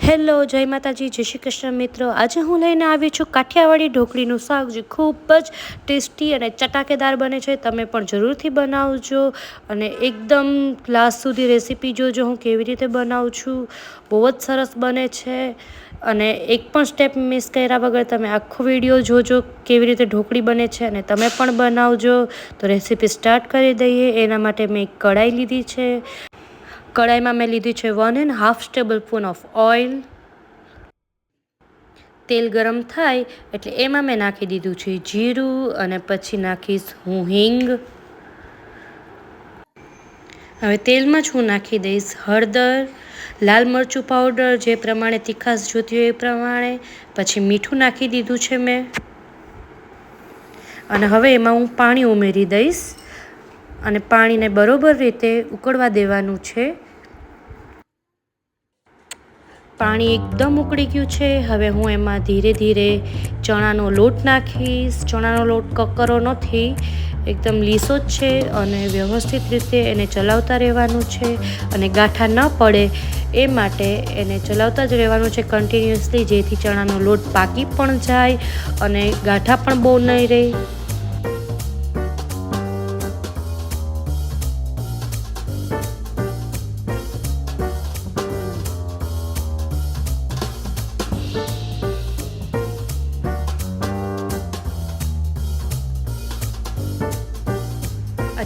Hello, જય માતાજી, જય શ્રી કૃષ્ણ મિત્રો. આજે હું લઈને આવી છું કાઠિયાવાડી ઢોકળીનું શાક, જે ખૂબ જ ટેસ્ટી અને ચટાકેદાર બને છે. તમે પણ જરૂરથી બનાવજો અને એકદમ લાસ્ટ સુધી રેસીપી જોજો હું કેવી રીતે બનાવું છું. બહુ જ સરસ બને છે અને એક પણ સ્ટેપ મિસ કર્યા વગર તમે આખો વીડિયો જોજો કેવી રીતે ઢોકળી બને છે અને તમે પણ બનાવજો. તો રેસીપી સ્ટાર્ટ કરી દઈએ. એના માટે મેં એક કઢાઈ લીધી છે. કઢાઈમાં મેં લીધી છે one and half tablespoon of oil તેલ ગરમ થાય એટલે એમાં મેં નાખી દીધું છે જીરું અને પછી નાખીશ હું હિંગ. હવે તેલમાં જ હું નાખી દઈશ હળદર, લાલ મરચું પાવડર જે પ્રમાણે તીખાશ જોતી હોય એ પ્રમાણે, પછી મીઠું નાખી દીધું છે મેં. અને હવે એમાં હું પાણી ઉમેરી દઈશ. અને પાણીને બરોબર રીતે ઉકળવા દેવાનું છે. પાણી એકદમ ઉકળી ગયું છે. હવે હું એમાં ધીરે ધીરે ચણાનો લોટ નાખીશ. ચણાનો લોટ કકરો નથી. એકદમ લીસો જ છે અને વ્યવસ્થિત રીતે એને ચલાવતા રહેવાનું છે. અને ગાંઠા ન પડે એ માટે એને ચલાવતા જ રહેવાનું છે કન્ટિન્યુઅસલી જેથી ચણાનો લોટ પાકી પણ જાય અને ગાંઠા પણ બહુ નહીં રહે.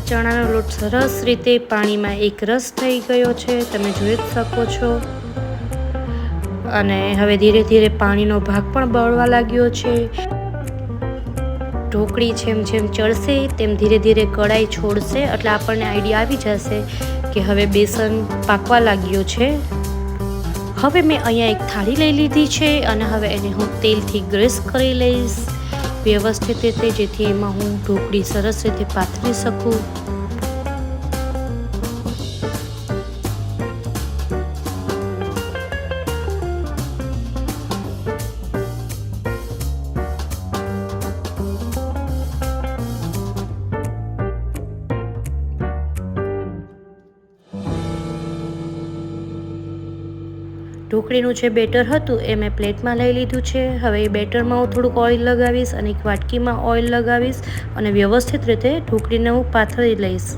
ચણાનો લોટ સરસ રીતે પાણીમાં એક રસ થઈ ગયો છે, તમે જોઈ જ શકો છો. અને હવે ધીરે ધીરે પાણીનો ભાગ પણ બળવા લાગ્યો છે. ઢોકળી જેમ જેમ ચડશે, તેમ ધીરે ધીરે કડાઈ છોડશે, એટલે આપણને આઈડિયા આવી જશે કે હવે બેસન પાકવા લાગ્યો છે. હવે મેં અહીંયા એક થાળી લઈ લીધી છે અને હવે એને હું તેલથી ગ્રેસ કરી લઈશ. વ્યવસ્થિત રીતે જેથી એમાં હું ઢોકળી સરસ રીતે પાથરી શકું. ઢોકળીનું જે બેટર હતું એ મેં પ્લેટમાં લઈ લીધું છે. હવે એ બેટરમાં હું થોડુંક ઓઇલ લગાવીશ અને એક વાટકીમાં ઓઇલ લગાવીશ અને વ્યવસ્થિત રીતે ઢોકળીને હું પાથરી લઈશ.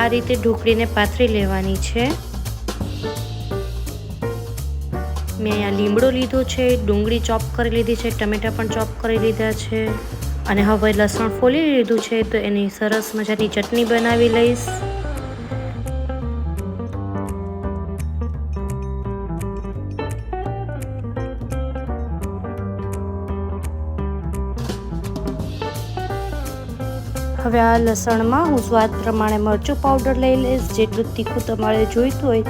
આ રીતે ઢોકળીને પાથરી લેવાની છે. મેં અહીંયા લીમડો લીધો છે, ડુંગળી ચોપ કરી લીધી છે, ટમેટા પણ ચોપ કરી લીધા છે. અને હવે લસણ ફોલી લીધું છે, તો એની સરસ મજાની ચટણી બનાવી લઈશ. હવે આ લસણમાં હું સ્વાદ પ્રમાણે મરચું પાવડર લઈ લઈશ. જેટલું તીખું તમારે જોઈતું હોય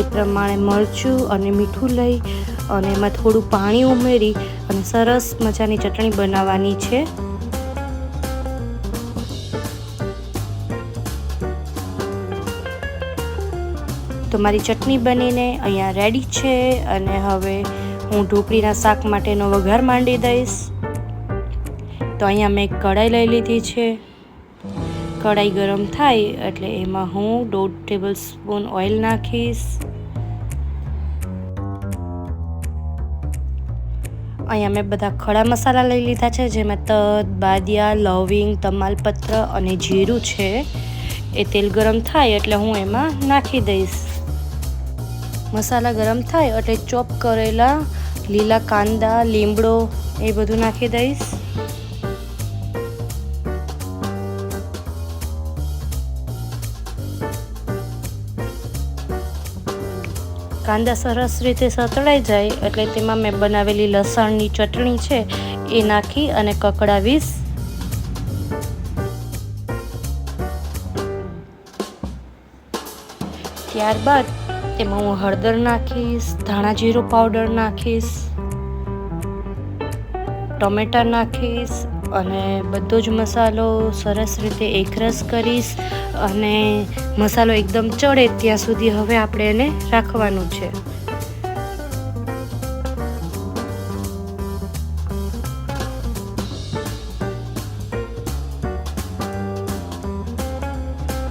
એ પ્રમાણે મરચું અને મીઠું લઈ અને એમાં થોડું પાણી ઉમેરી અને સરસ મજાની ચટણી બનાવવાની છે. તો મારી ચટણી બનીને અહીંયા રેડી છે અને હવે હું ઢોકળીના શાક માટેનો વઘાર માંડી દઈશ. તો અહીંયા મેં કઢાઈ લઈ લીધી છે. કઢાઈ ગરમ થાય એટલે એમાં હું દોઢ ટેબલ સ્પૂન ઓઇલ નાખીશ. અહીંયા મેં બધા ખડા મસાલા લઈ લીધા છે, જેમાં તદ, બાદિયા, લવિંગ, તમાલપત્ર અને જીરું છે. એ તેલ ગરમ થાય એટલે હું એમાં નાખી દઈશ. મસાલા ગરમ થાય એટલે ચોપ કરેલા લીલા કાંદા, લીમડો એ બધું નાખી દઈશ. કાંદા સરસ રીતે સતળાઈ જાય એટલે તેમાં મેં બનાવેલી લસણની ચટણી છે, એ નાખી અને કકડાવીશ. ત્યારબાદ તેમાં હું હળદર નાખીશ, ધાણા જીરું પાવડર નાખીશ, ટમેટા નાખીશ અને બધો જ મસાલો સરસ રીતે એકરસ કરીશ અને મસાલો એકદમ ચડે ત્યાં સુધી હવે આપણે એને રાખવાનું છે.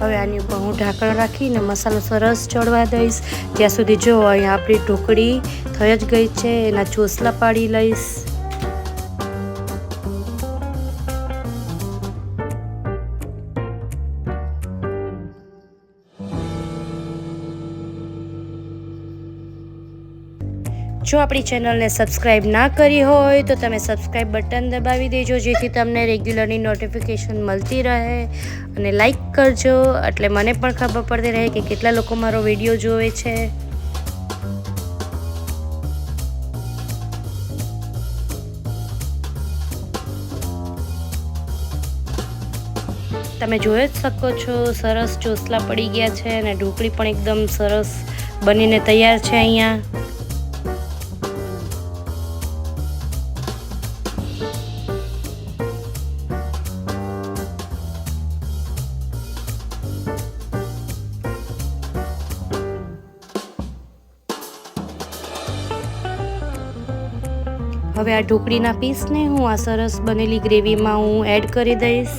હવે આની ઉપર હું ઢાંકણ રાખીને મસાલો સરસ ચડવા દઈશ. ત્યાં સુધી જો અહીંયા આપણી ઢોકળી થઈ જ ગઈ છે, એના ચોસલા પાડી લઈશ. જો આપણી ચેનલને સબસ્ક્રાઈબ ના કરી હોય તો તમે સબસ્ક્રાઈબ બટન દબાવી દેજો, જેથી તમને રેગ્યુલરની નોટિફિકેશન મળતી રહે. અને લાઈક કરજો, એટલે મને પણ ખબર પડતી રહે કે કેટલા લોકો મારો વીડિયો જોવે છે. તમે જોઈ જ શકો છો, સરસ ચોસલા પડી ગયા છે અને ઢોકળી પણ એકદમ સરસ બનીને તૈયાર છે અહીંયા. હવે આ ઢોકળીના પીસને હું આ સરસ બનેલી ગ્રેવીમાં હું એડ કરી દઈશ.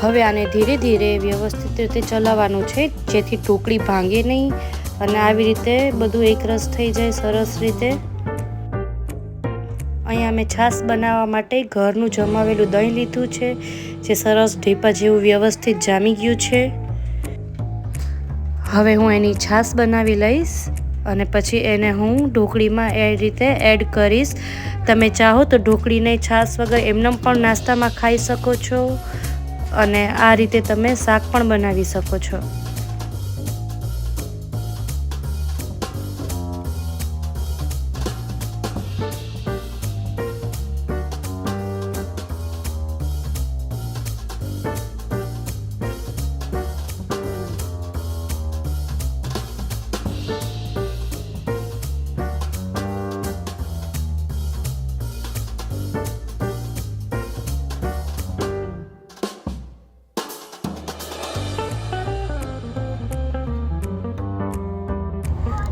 હવે આને ધીરે ધીરે વ્યવસ્થિત રીતે ચલાવવાનું છે, જેથી ઢોકળી ભાંગે નહીં અને આવી રીતે બધું એકરસ થઈ જાય સરસ રીતે. અહીંયા મેં છાશ બનાવવા માટે ઘરનું જમાવેલું દહીં લીધું છે, જે સરસ ઢીપા જેવું વ્યવસ્થિત જામી ગયું છે. હવે હું એની છાશ બનાવી લઈશ અને પછી એને હું ઢોકળીમાં એ રીતે એડ કરીશ. તમે ચાહો તો ઢોકળીને છાશ વગર એમને પણ નાસ્તામાં ખાઈ શકો છો. અને આ રીતે તમે શાક પણ બનાવી શકો છો.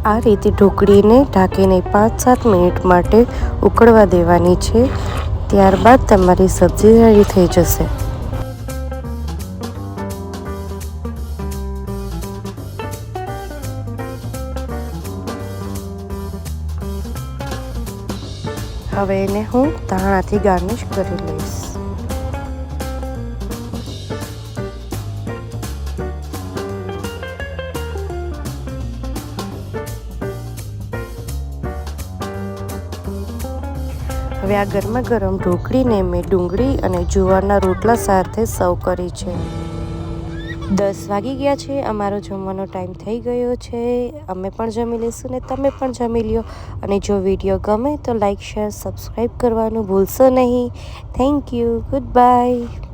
આ રીતે ઢોકળીને ઢાંકીને પાંચ સાત મિનિટ માટે ઉકળવા દેવાની છે. ત્યારબાદ તમારી સબ્જી રેડી થઈ જશે. હવે એને હું ધાણાથી ગાર્નિશ કરી લઈશ. હવે આ ગરમા ગરમ ઢોકળીને મેં ડુંગળી અને જુવારના રોટલા સાથે સર્વ કરી છે. દસ વાગી ગયા છે, અમારો જમવાનો ટાઈમ થઈ ગયો છે. અમે પણ જમી લઈશું ને તમે પણ જમી લ્યો. અને જો વીડિયો ગમે તો લાઇક શેર, સબસ્ક્રાઈબ કરવાનું ભૂલશો નહીં. Thank you, goodbye.